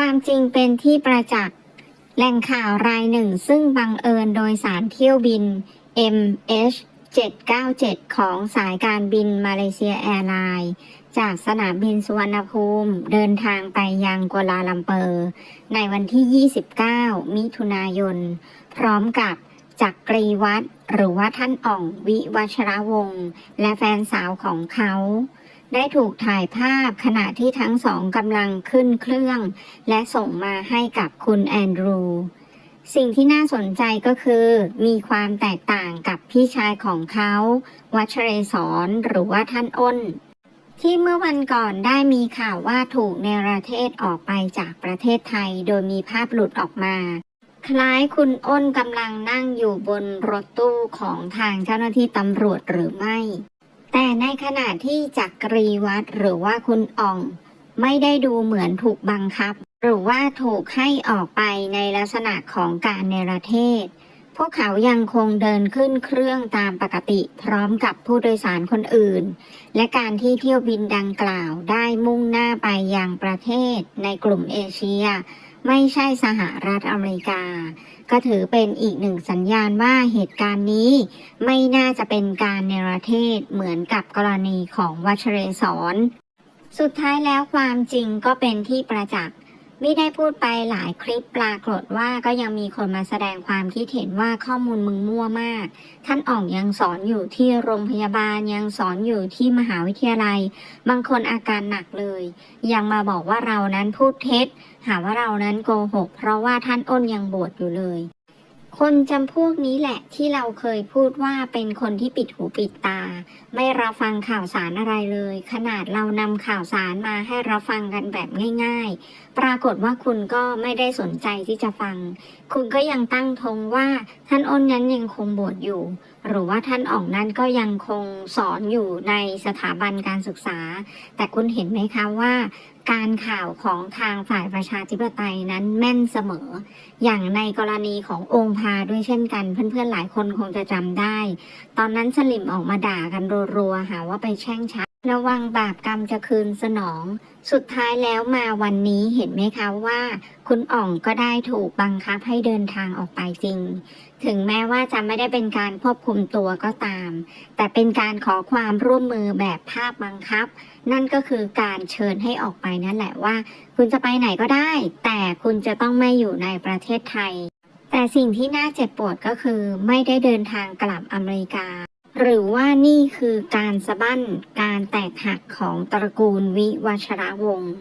ความจริงเป็นที่ประจักษ์แหล่งข่าวรายหนึ่งซึ่งบังเอิญโดยสารเที่ยวบิน MH797 ของสายการบินมาเลเซียแอร์ไลน์จากสนามบินสุวรรณภูมิ เดินทางไปยังกัวลาลัมเปอร์ ในวันที่ 29 มิถุนายน พร้อมกับจักรีวัฒน์หรือว่าท่านอ่องวิวัชรวงศ์และแฟนสาวของเขา ได้ถูกถ่ายภาพขณะที่ทั้งสองกำลังขึ้นเครื่อง และส่งมาให้กับคุณแอนดรู สิ่งที่น่าสนใจก็คือ มีความแตกต่างกับพี่ชายของเขา วัชเรศรหรือว่าท่านอ้น ที่เมื่อวันก่อนได้มีข่าวว่าถูกเนประเทศออกไปจากประเทศไทย โดยมีภาพหลุดออกมาคล้ายคุณอ้นกำลังนั่งอยู่บนรถตู้ของทางเจ้าหน้าที่ตำรวจหรือไม่ แต่ในขณะที่จักรีวัดหรือว่าคุณอ่อง ไม่ได้ดูเหมือนถูกบังคับ หรือว่าถูกให้ออกไปในลักษณะของการเนรเทศ พวกเขายังคงเดินขึ้นเครื่องตามปกติพร้อมกับผู้โดยสารคนอื่น และการที่เที่ยวบินดังกล่าวได้มุ่งหน้าไปยังประเทศในกลุ่มเอเชีย ไม่ใช่สหรัฐอเมริกา ก็ถือเป็นอีกหนึ่งสัญญาณว่าเหตุการณ์นี้ ไม่น่าจะเป็นการเนรเทศเหมือนกับกรณีของวัชเรศร สุดท้ายแล้วความจริงก็เป็นที่ประจักษ์ มิได้พูดไปหลายคลิปปรากฏว่าก็ยังมีคนมาแสดงความคิดเห็นว่าข้อมูลมึงมั่วมาก ท่านอ่องยังสอนอยู่ที่โรงพยาบาลยังสอนอยู่ที่มหาวิทยาลัย บางคนอาการหนักเลย ยังมาบอกว่าเรานั้นพูดเท็จ หาว่าเรานั้นโกหก เพราะว่าท่านอ้นยังบวชอยู่เลย คนจำพวกนี้แหละที่เราเคยพูดว่าเป็นคนที่ปิดหูปิดตา ไม่รับฟังข่าวสารอะไรเลย ขนาดเรานำข่าวสารมาให้รับฟังกันแบบง่าย ๆ ปรากฏว่าคุณก็ไม่ได้สนใจที่จะฟัง คุณก็ยังตั้งธงว่าท่านอ้นนั้นยังคงบวชอยู่ หรือว่าท่านอ่องนั้นก็ยังคงสอนอยู่ในสถาบันการศึกษา แต่คุณเห็นไหมคะว่า การข่าวของทางฝ่ายประชาธิปไตยนั้นแม่นเสมอ อย่างในกรณีขององค์พาด้วยเช่นกัน เพื่อนๆหลายคนคงจะจำได้ ตอนนั้นสลิมออกมาด่ากันรัวๆหาว่าไปแช่งชัก ระวังบาปกรรมจะคืนสนอง สุดท้ายแล้วมาวันนี้เห็นไหมคะว่า คุณอ่องก็ได้ถูกบังคับให้เดินทางออกไปจริง ถึงแม้ว่าจะไม่ได้เป็นการควบคุมตัวก็ตาม แต่เป็นการขอความร่วมมือแบบภาคบังคับ นั่นก็คือการเชิญให้ออกไปนั่นแหละว่า คุณจะไปไหนก็ได้ แต่คุณจะต้องไม่อยู่ในประเทศไทย แต่สิ่งที่น่าเจ็บปวดก็คือไม่ได้เดินทางกลับอเมริกา หรือว่านี่คือการสะบั้นการแตกหักของตระกูลวิวัชรวงศ์